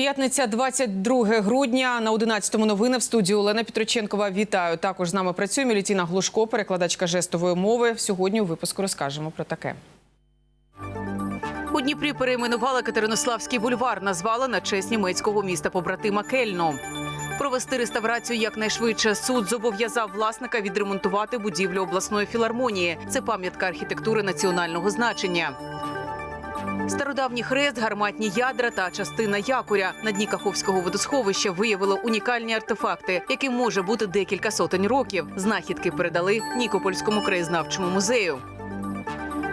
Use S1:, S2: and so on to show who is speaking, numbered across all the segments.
S1: П'ятниця, 22 грудня. На 11-му новини в студії Олена Петроченкова. Вітаю. Також з нами працює Мілітіна Глушко, перекладачка жестової мови. Сьогодні у випуску розкажемо про таке. У Дніпрі перейменували Катеринославський бульвар, назвали на честь німецького міста побратима Кельно. Провести реставрацію якнайшвидше. Суд зобов'язав власника відремонтувати будівлю обласної філармонії. Це пам'ятка архітектури національного значення. Стародавній хрест, гарматні ядра та частина якоря на дні Каховського водосховища виявили унікальні артефакти, яким може бути декілька сотень років. Знахідки передали Нікопольському краєзнавчому музею.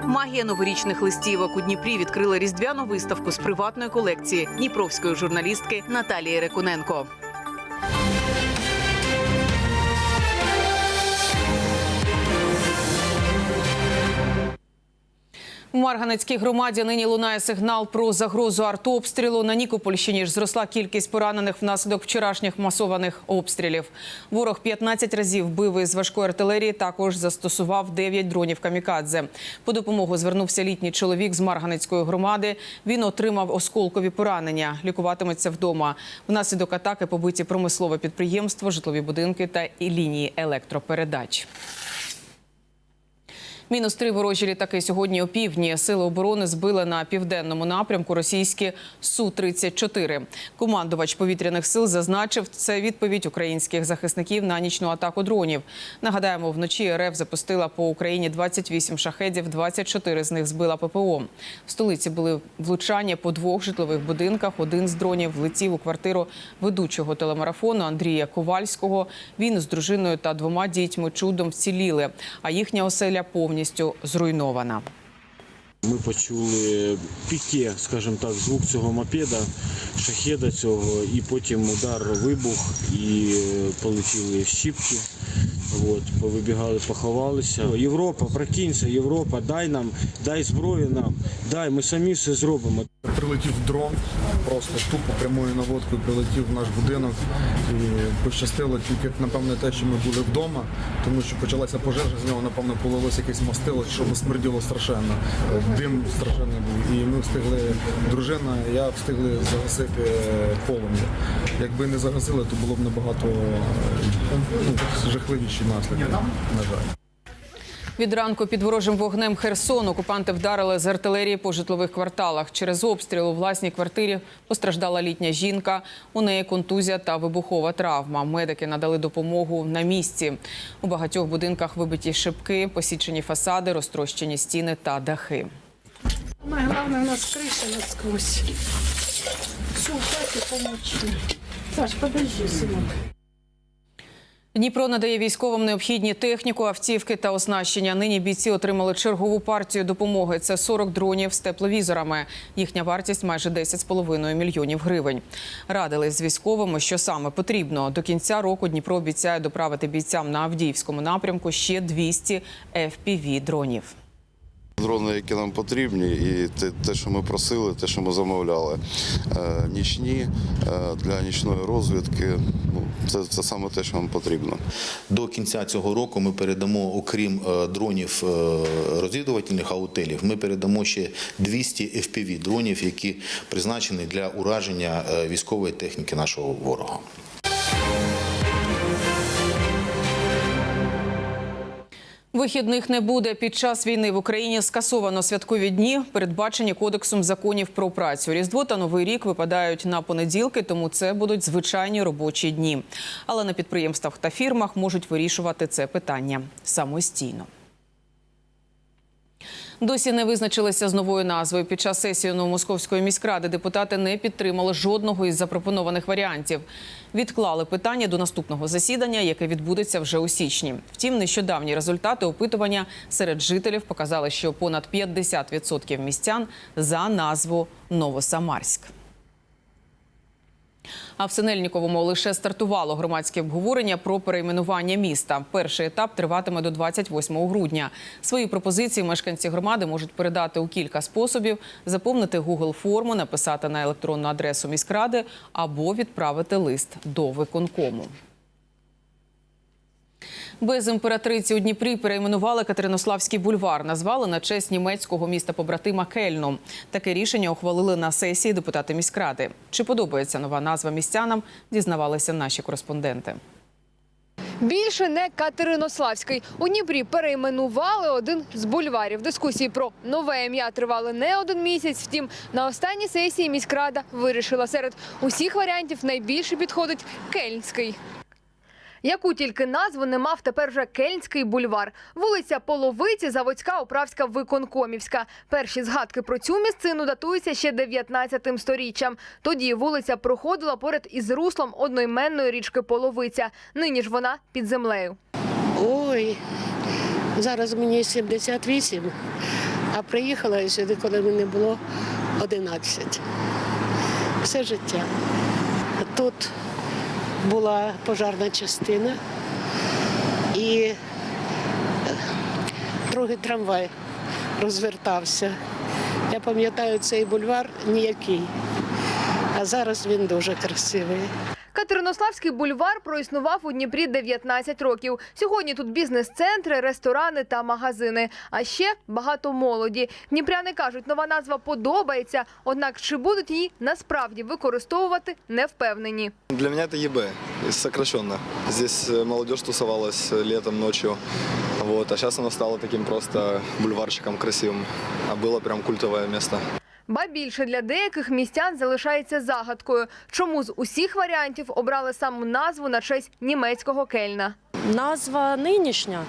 S1: Магія новорічних листівок у Дніпрі відкрила різдвяну виставку з приватної колекції дніпровської журналістки Наталії Рекуненко. У Марганецькій громаді нині лунає сигнал про загрозу артобстрілу. На Нікопольщині ж зросла кількість поранених внаслідок вчорашніх масованих обстрілів. Ворог 15 разів бив із важкої артилерії. Також застосував 9 дронів камікадзе. По допомогу звернувся літній чоловік з Марганецької громади. Він отримав осколкові поранення. Лікуватиметься вдома. Внаслідок атаки побиті промислове підприємство, житлові будинки та і лінії електропередач. Мінус три ворожі літаки сьогодні о півдні. Сили оборони збили на південному напрямку російські су 34 Командувач повітряних сил зазначив, це відповідь українських захисників на нічну атаку дронів. Нагадаємо, вночі РФ запустила по Україні 28 шахедів, 24 з них збила ППО. В столиці були влучання по двох житлових будинках. Один з дронів влетів у квартиру ведучого телемарафону Андрія Ковальського. Він з дружиною та двома дітьми чудом вціліли, а їхня оселя повністю зруйнована.
S2: Ми почули піке, скажімо так, звук цього мопеда, шахеда цього, і потім удар, вибух, і е, полетіли щіпки. От, повибігали, поховалися. Європа, прокинься, Європа, дай нам, дай зброю нам, дай, ми самі все зробимо.
S3: Прилетів дрон, просто тупо прямою наводкою прилетів в наш будинок. І пощастило тільки, напевне, те, що ми були вдома, тому що почалася пожежа, з нього, напевно, полилося якесь мастило, що смерділо страшенно. Дим страшенний був. І ми встигли, дружина, я встигли загасити полум'я. Якби не загасили, то було б набагато е, ну, жахливіші наслідки, на жаль.
S1: Від ранку під ворожим вогнем Херсон окупанти вдарили з артилерії по житлових кварталах. Через обстріл у власній квартирі постраждала літня жінка. У неї контузія та вибухова травма. Медики надали допомогу на місці. У багатьох будинках вибиті шибки, посічені фасади, розтрощені стіни та дахи.
S4: Главное, у нас крыша насквозь. Все, в хаті помочь. Саш, подожди, сынок.
S1: Дніпро надає військовим необхідні техніку, автівки та оснащення. Нині бійці отримали чергову партію допомоги. Це 40 дронів з тепловізорами. Їхня вартість майже 10,5 мільйонів гривень. Радили з військовими, що саме потрібно. До кінця року Дніпро обіцяє доправити бійцям на Авдіївському напрямку ще 200 FPV дронів.
S5: Дрони, які нам потрібні, і те, те, що ми просили, те, що ми замовляли. Е, нічні е, для нічної розвідки. Ну, це, це саме те, що нам потрібно.
S6: До кінця цього року ми передамо, окрім е, дронів розвідувальних аутелів, ми передамо ще 200 FPV дронів, які призначені для ураження військової техніки нашого ворога.
S1: Вихідних не буде. Під час війни в Україні скасовано святкові дні, передбачені кодексом законів про працю. Різдво та Новий рік випадають на понеділки, тому це будуть звичайні робочі дні. Але на підприємствах та фірмах можуть вирішувати це питання самостійно. Досі не визначилися з новою назвою. Під час сесії Новомосковської міськради депутати не підтримали жодного із запропонованих варіантів. Відклали питання до наступного засідання, яке відбудеться вже у січні. Втім, нещодавні результати опитування серед жителів показали, що понад 50% містян за назву Новосамарськ. А в Синельніковому лише стартувало громадське обговорення про перейменування міста. Перший етап триватиме до 28 грудня. Свої пропозиції мешканці громади можуть передати у кілька способів: заповнити Google форму, написати на електронну адресу міськради або відправити лист до виконкому. Без імператриці у Дніпрі перейменували Катеринославський бульвар, назвали на честь німецького міста побратима Кельну. Таке рішення ухвалили на сесії депутати міськради. Чи подобається нова назва містянам? Дізнавалися наші кореспонденти.
S7: Більше не Катеринославський. У Дніпрі перейменували один з бульварів. Дискусії про нове ім'я тривали не один місяць. Втім, на останній сесії міськрада вирішила серед усіх варіантів найбільше підходить Кельнський. Яку тільки назву не мав тепер вже Кельнський бульвар. Вулиця Половиці, Заводська, Управська, Виконкомівська. Перші згадки про цю місцину датуються ще 19 сторіччям. Тоді вулиця проходила поряд із руслом одноіменної річки Половиця. Нині ж вона під землею.
S8: Ой, зараз мені 78, а приїхала сюди, коли мені було 11. Все життя. Тут була пожарна частина і е, другий трамвай розвертався. Я пам'ятаю цей бульвар ніякий, а зараз він дуже красивий.
S7: Катеринославський бульвар проіснував у Дніпрі 19 років. Сьогодні тут бізнес-центри, ресторани та магазини. А ще багато молоді. Дніпряни кажуть, нова назва подобається, однак чи будуть її насправді використовувати, не впевнені.
S9: Для меня это ЕБ, сокращенно. Здесь э, молодежь тусовалась э, летом, ночью. Вот. А сейчас оно стало таким просто бульварчиком красивым. А было прям культовое место.
S7: Ба більше для деяких містян залишається загадкою, чому з усіх варіантів обрали саму назву на честь німецького кельна.
S10: Назва нинішня.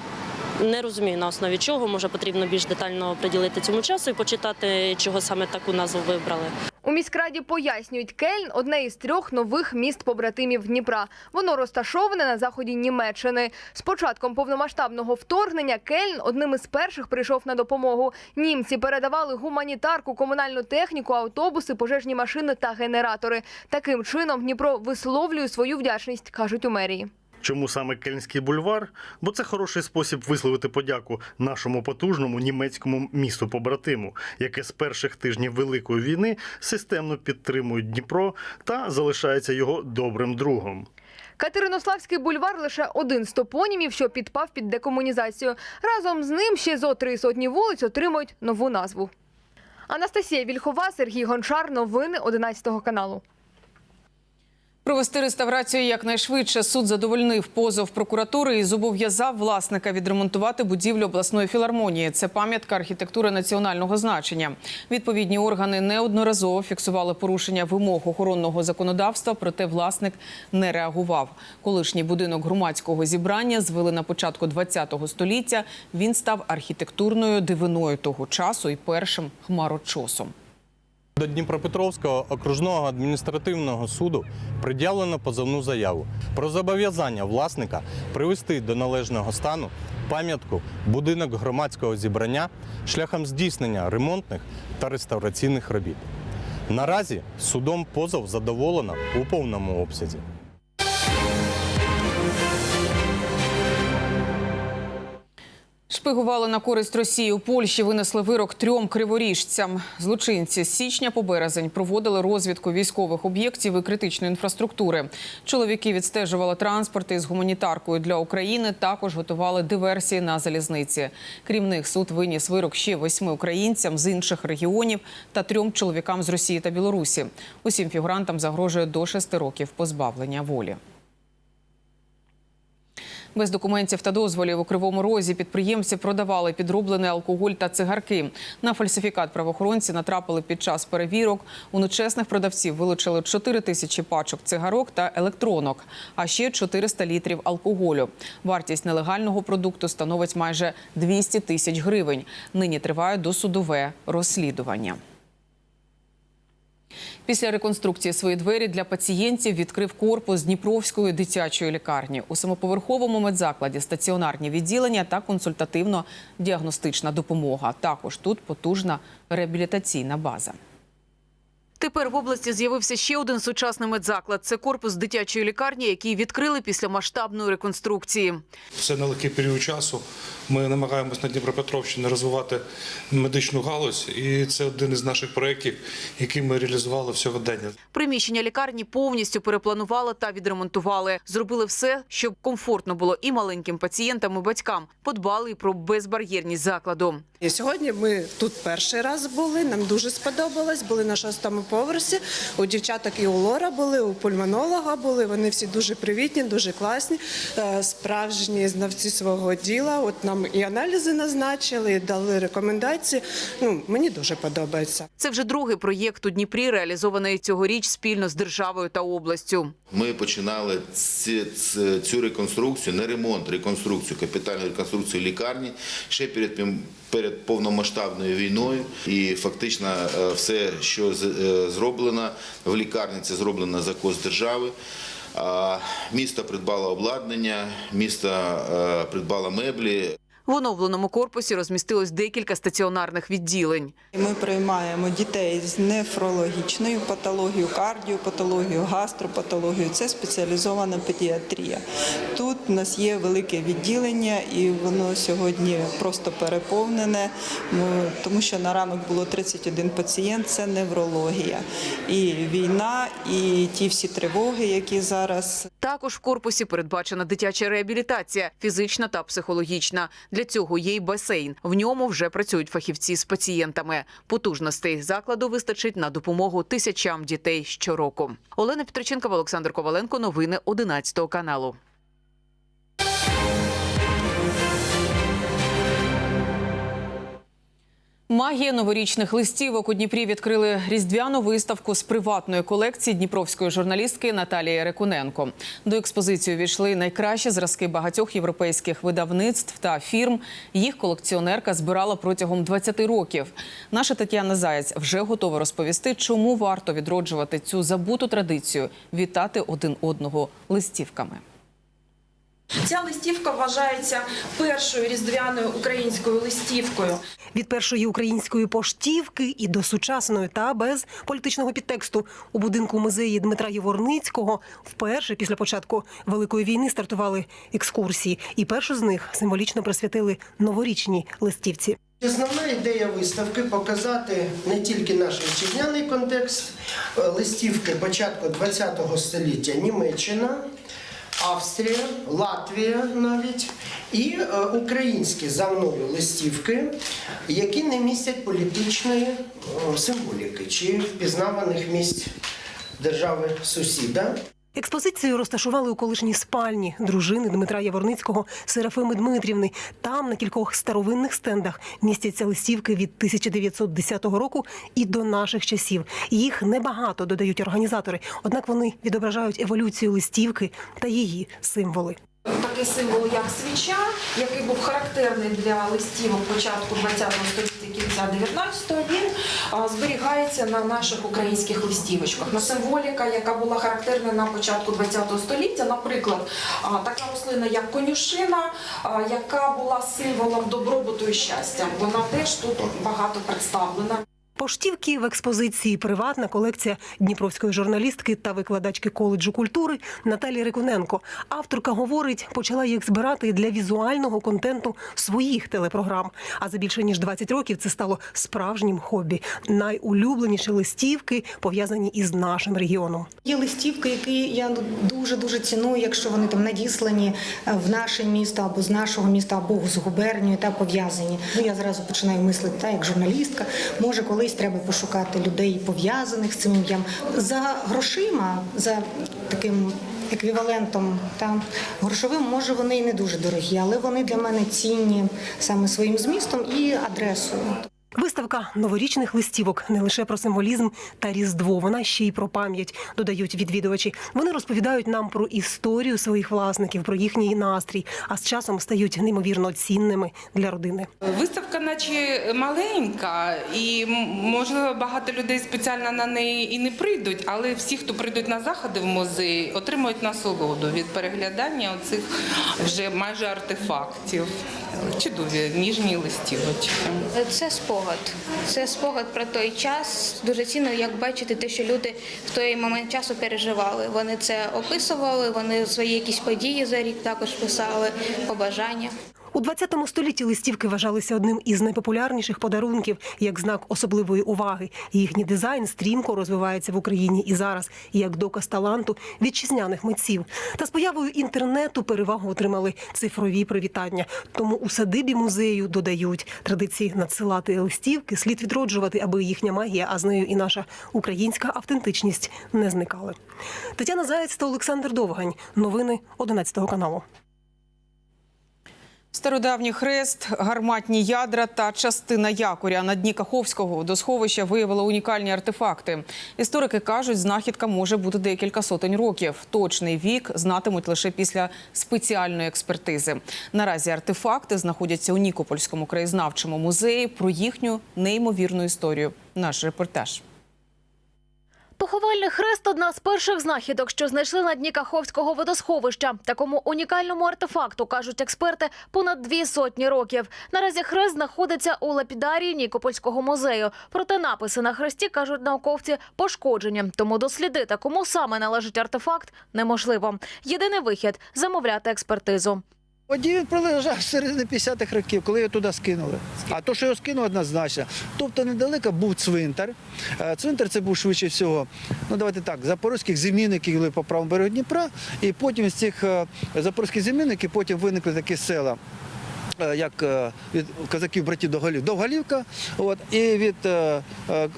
S10: Не розумію на основі чого. Може потрібно більш детально приділити цьому часу і почитати, чого саме таку назву вибрали.
S7: У міськраді пояснюють, Кельн – одне із трьох нових міст побратимів Дніпра. Воно розташоване на заході Німеччини. З початком повномасштабного вторгнення Кельн одним із перших прийшов на допомогу. Німці передавали гуманітарку, комунальну техніку, автобуси, пожежні машини та генератори. Таким чином Дніпро висловлює свою вдячність, кажуть у мерії.
S6: Чому саме Кельнський бульвар? Бо це хороший спосіб висловити подяку нашому потужному німецькому місту побратиму, яке з перших тижнів Великої війни системно підтримує Дніпро та залишається його добрим другом.
S7: Катеринославський бульвар лише один з топонімів, що підпав під декомунізацію. Разом з ним ще зо три сотні вулиць отримують нову назву. Анастасія Вільхова, Сергій Гончар. Новини 11 каналу.
S1: Провести реставрацію якнайшвидше. Суд задовольнив позов прокуратури і зобов'язав власника відремонтувати будівлю обласної філармонії. Це пам'ятка архітектури національного значення. Відповідні органи неодноразово фіксували порушення вимог охоронного законодавства, проте власник не реагував. Колишній будинок громадського зібрання звели на початку ХХ століття. Він став архітектурною дивиною того часу і першим хмарочосом.
S11: До Дніпропетровського окружного адміністративного суду пред'явлено позовну заяву про зобов'язання власника привести до належного стану пам'ятку будинок громадського зібрання шляхом здійснення ремонтних та реставраційних робіт. Наразі судом позов задоволено у повному обсязі.
S1: Шпигували на користь Росії у Польщі. Винесли вирок трьом криворіжцям. Злочинці з січня по березень проводили розвідку військових об'єктів і критичної інфраструктури. Чоловіки відстежували транспорти із гуманітаркою для України. Також готували диверсії на залізниці. Крім них, суд виніс вирок ще восьми українцям з інших регіонів та трьом чоловікам з Росії та Білорусі. Усім фігурантам загрожує до шести років позбавлення волі. Без документів та дозволів у Кривому Розі підприємці продавали підроблений алкоголь та цигарки. На фальсифікат правоохоронці натрапили під час перевірок. У нечесних продавців вилучили 4 тисячі пачок цигарок та електронок, а ще 400 літрів алкоголю. Вартість нелегального продукту становить майже 200 тисяч гривень. Нині триває досудове розслідування. Після реконструкції свої двері для пацієнтів відкрив корпус Дніпровської дитячої лікарні. У самоповерховому медзакладі стаціонарні відділення та консультативно-діагностична допомога. Також тут потужна реабілітаційна база. Тепер в області з'явився ще один сучасний медзаклад. Це корпус дитячої лікарні, який відкрили після масштабної реконструкції.
S12: Це нелегкий період часу. Ми намагаємось на Дніпропетровщині розвивати медичну галузь, і це один із наших проєктів, який ми реалізували в сьогодення.
S1: Приміщення лікарні повністю перепланували та відремонтували. Зробили все, щоб комфортно було і маленьким пацієнтам, і батькам. Подбали і про безбар'єрність закладу.
S4: І сьогодні ми тут перший раз були. Нам дуже сподобалось. Були на шостому поверсі. У дівчаток і у Лора були, у пульмонолога були. Вони всі дуже привітні, дуже класні, е, справжні знавці свого діла. От нам і аналізи назначили, і дали рекомендації. Ну мені дуже подобається.
S1: Це вже другий проєкт у Дніпрі, реалізований цьогоріч спільно з державою та областю.
S6: Ми починали ці- цю реконструкцію, не ремонт, реконструкцію, капітальну реконструкцію лікарні ще перед, перед повномасштабною війною. І фактично е, все, що з- е, в лікарні, це зроблено за кошт держави. Місто придбало обладнання, місто е, придбало меблі.
S1: В оновленому корпусі розмістилось декілька стаціонарних відділень.
S8: Ми приймаємо дітей з нефрологічною патологією, кардіопатологією, гастропатологією. Це спеціалізована педіатрія. Тут у нас є велике відділення, і воно сьогодні просто переповнене, ну, тому що на ранок було 31 пацієнт. Це неврологія. І війна, і ті всі тривоги, які зараз
S1: Також в корпусі передбачена дитяча реабілітація, фізична та психологічна. Для цього є й басейн. В ньому вже працюють фахівці з пацієнтами. Потужностей закладу вистачить на допомогу тисячам дітей щороку. Олена Петриченкова, Олександр Коваленко. Новини 11 каналу. Магія новорічних листівок у Дніпрі відкрили різдвяну виставку з приватної колекції дніпровської журналістки Наталії Рекуненко. До експозиції увійшли найкращі зразки багатьох європейських видавництв та фірм. Їх колекціонерка збирала протягом 20 років. Наша Тетяна Заєць вже готова розповісти, чому варто відроджувати цю забуту традицію вітати один одного листівками.
S13: Ця листівка вважається першою різдвяною українською листівкою.
S14: Від першої української поштівки і до сучасної та без політичного підтексту у будинку музеї Дмитра Єворницького вперше після початку великої війни стартували екскурсії, і першу з них символічно присвятили новорічній листівці.
S15: Основна ідея виставки показати не тільки наш вітчизняний контекст е, листівки початку ХХ століття Німеччина, Австрія, Латвія навіть і е, українські за мною листівки, які не містять політичної е, символіки чи впізнаваних місць держави сусіда.
S14: Експозицію розташували у колишній спальні дружини Дмитра Яворницького Серафими Дмитрівни. Там на кількох старовинних стендах містяться листівки від 1910 року і до наших часів. Їх небагато додають організатори, однак вони відображають еволюцію листівки та її символи.
S13: Такий символ, як свіча, який був характерний для листівок початку ХХ століття, кінця 19-го, він зберігається на наших українських листівочках. На символіка, яка була характерна на початку ХХ століття, наприклад, така рослина, як конюшина, яка була символом добробуту і щастя. Вона теж тут багато представлена.
S14: Поштівки в експозиції приватна колекція дніпровської журналістки та викладачки коледжу культури Наталії Рикуненко. Авторка говорить, почала їх збирати для візуального контенту своїх телепрограм. А за більше ніж 20 років це стало справжнім хобі. Найулюбленіші листівки пов'язані із нашим регіоном.
S16: Є листівки, які я дуже дуже ціную, якщо вони там надіслані е, в наше місто або з нашого міста, або з губернією та пов'язані. Ну я зразу починаю мислити так, як журналістка. Може, колись треба пошукати людей пов'язаних з цим ім'ям за грошима, за таким. Еквівалентом та грошовим, може вони і не дуже дорогі, але вони для мене цінні саме своїм змістом і адресою.
S14: Виставка новорічних листівок не лише про символізм та різдво, вона ще й про пам'ять, додають відвідувачі. Вони розповідають нам про історію своїх власників, про їхній настрій, а з часом стають неймовірно цінними для родини.
S17: Виставка, наче маленька, і можливо багато людей спеціально на неї і не прийдуть, але всі, хто прийдуть на заходи в музей, отримують насолоду від переглядання оцих вже майже артефактів чудові, ніжні листівочки.
S18: Це спогад. Це спогад про той час. Дуже цінно, як бачити, те, що люди в той момент часу переживали. Вони це описували, вони свої якісь події за рік також писали, побажання.
S14: У 20 столітті листівки вважалися одним із найпопулярніших подарунків як знак особливої уваги. Їхній дизайн стрімко розвивається в Україні і зараз, як доказ таланту вітчизняних митців. Та з появою інтернету перевагу отримали цифрові привітання. Тому у садибі музею додають традиції надсилати листівки, слід відроджувати, аби їхня магія, а з нею і наша українська автентичність не зникали. Тетяна Заєць та Олександр Довгань. Новини 11 каналу.
S1: Стародавній хрест, гарматні ядра та частина якоря на дні Каховського до сховища виявили унікальні артефакти. Історики кажуть, знахідка може бути декілька сотень років. Точний вік знатимуть лише після спеціальної експертизи. Наразі артефакти знаходяться у Нікопольському краєзнавчому музеї. Про їхню неймовірну історію. Наш репортаж.
S19: Поховальний хрест одна з перших знахідок, що знайшли на дні Каховського водосховища. Такому унікальному артефакту кажуть експерти понад дві сотні років. Наразі хрест знаходиться у лапідарії Нікопольського музею. Проте написи на хресті кажуть науковці пошкоджені. Тому дослідити, кому саме належить артефакт, неможливо. Єдиний вихід замовляти експертизу.
S20: Тоді він пролежав середини 50-х років, коли його туди скинули. А то, що його скинули, однозначно. Тобто недалеко був цвинтар. Е, Цвинтар це був швидше всього, ну давайте так, запорозьких зимівників які були по правому берегу Дніпра. І потім з цих е, запорозьких зимівників потім виникли такі села. е, Як від козаків братів Довголів, Довголівка, от, і від е, е,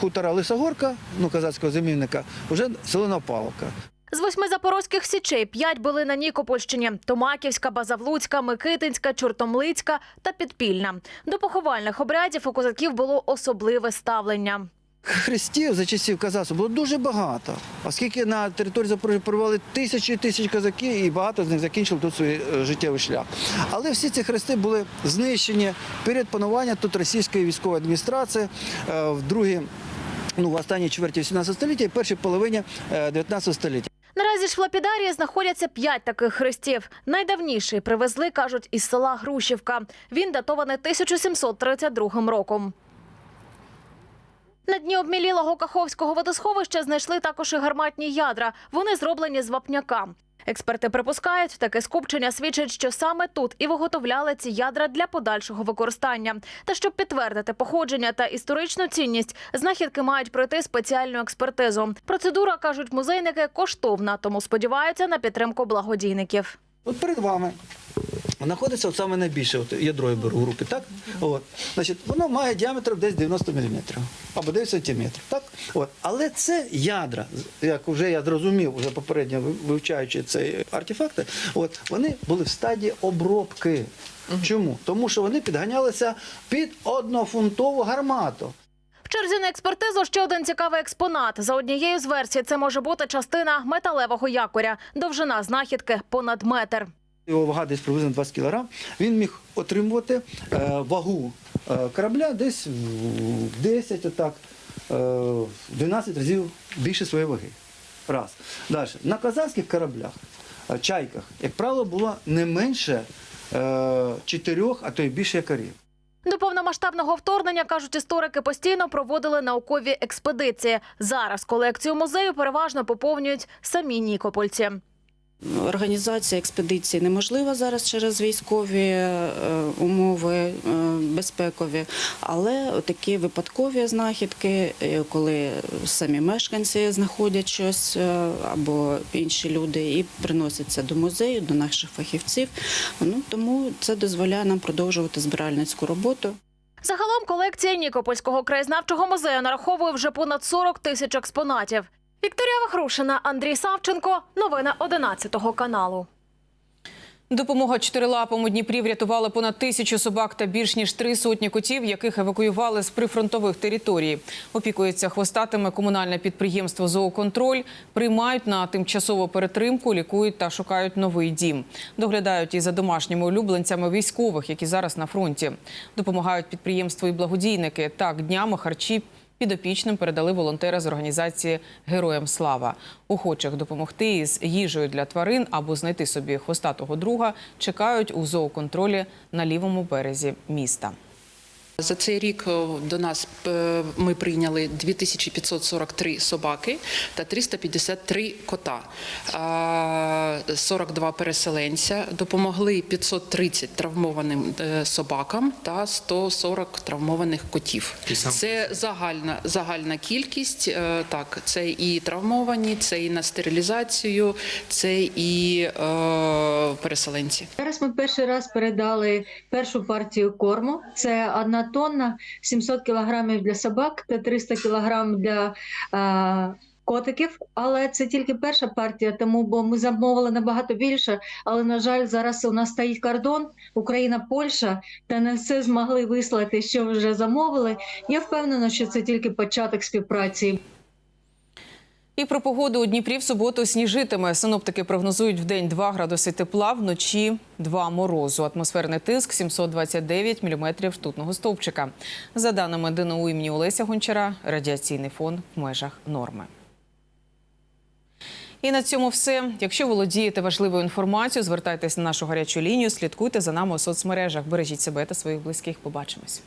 S20: хутора Лисогорка, ну козацького зимівника, вже село Напаловка.
S19: З восьми запорозьких січей п'ять були на Нікопольщині: Томаківська, Базавлуцька, Микитинська, Чортомлицька та Підпільна. До поховальних обрядів у козаків було особливе ставлення.
S20: Хрестів за часів казацтва було дуже багато, оскільки на території Запоріжжя перебували тисячі і тисячі козаків, і багато з них закінчили тут свій е, життєвий шлях. Але всі ці хрести були знищені перед пануванням тут російської військової адміністрації е, в другій, ну в останній чверті 18 століття і першій половині е, 19 століття.
S19: Наразі ж в Лапідарії знаходяться п'ять таких хрестів. Найдавніший привезли, кажуть, із села Грушівка. Він датований 1732 роком. На дні обмілілого Каховського водосховища знайшли також і гарматні ядра. Вони зроблені з вапняка. Експерти припускають, таке скупчення свідчить, що саме тут і виготовляли ці ядра для подальшого використання. Та щоб підтвердити походження та історичну цінність, знахідки мають пройти спеціальну експертизу. Процедура кажуть музейники коштовна, тому сподіваються на підтримку благодійників.
S20: От перед вами знаходиться от саме найбільше от ядро я беру в руки, так? От. Значить, воно має діаметр десь 90 мм або 9 см. Так? От. Але це ядра, як вже я зрозумів, вже попередньо вивчаючи цей артефакт, от, вони були в стадії обробки. Чому? Тому що вони підганялися під однофунтову гармату.
S19: В черзі на експертизу ще один цікавий експонат. За однією з версій, це може бути частина металевого якоря. Довжина знахідки понад метр.
S20: Його вага десь приблизно 20 кг. Він міг отримувати е, вагу е, корабля десь в 10, отак, е, в 12 разів більше своєї ваги. Раз. Далі. На казахських кораблях, е, чайках, як правило, було не менше е, 4, а то й більше якорів.
S19: До повномасштабного вторгнення, кажуть історики, постійно проводили наукові експедиції. Зараз колекцію музею переважно поповнюють самі нікопольці.
S10: Організація експедиції неможлива зараз через військові е, умови е, безпекові, але такі випадкові знахідки, е, коли самі мешканці знаходять щось або інші люди і приносять це до музею, до наших фахівців. Ну тому це дозволяє нам продовжувати збиральницьку роботу.
S19: Загалом колекція Нікопольського краєзнавчого музею нараховує вже понад 40 тисяч експонатів. Вікторія Вахрушина, Андрій Савченко. Новини 11 каналу.
S1: Допомога чотирилапам у Дніпрі врятувала понад тисячу собак та більш ніж три сотні котів, яких евакуювали з прифронтових територій. Опікується хвостатиме комунальне підприємство «Зооконтроль». Приймають на тимчасову перетримку, лікують та шукають новий дім. Доглядають і за домашніми улюбленцями військових, які зараз на фронті. Допомагають підприємству і благодійники. Так, днями харчі Підопічним передали волонтери з організації Героям Слава. Охочих допомогти із їжею для тварин або знайти собі хвостатого друга чекають у зооконтролі на лівому березі міста.
S13: За цей рік е, до нас е, ми прийняли 2543 собаки та 353 кота, Е, 42 переселенця, допомогли 530 травмованим е, собакам та 140 травмованих котів. Це загальна, загальна кількість. Так, це і травмовані, це і на стерилізацію, це і е, переселенці.
S21: Зараз ми перший раз передали першу партію корму. Це одна тонна, 700 кілограмів для собак та 300 кілограм для е, котиків. Але це тільки перша партія, тому бо ми замовили набагато більше. Але на жаль, зараз у нас стоїть кордон Україна, Польща, та не все змогли вислати, що вже замовили. Я впевнена, що це тільки початок співпраці.
S1: І про погоду у Дніпрі в суботу сніжитиме. Синоптики прогнозують в день 2 градуси тепла, вночі 2 морозу. Атмосферний тиск 729 міліметрів ртутного стовпчика. За даними ДНУ імені Олеся Гончара, радіаційний фон в межах норми. І на цьому все. Якщо володієте важливою інформацією, звертайтесь на нашу гарячу лінію, слідкуйте за нами у соцмережах. Бережіть себе та своїх близьких. Побачимось.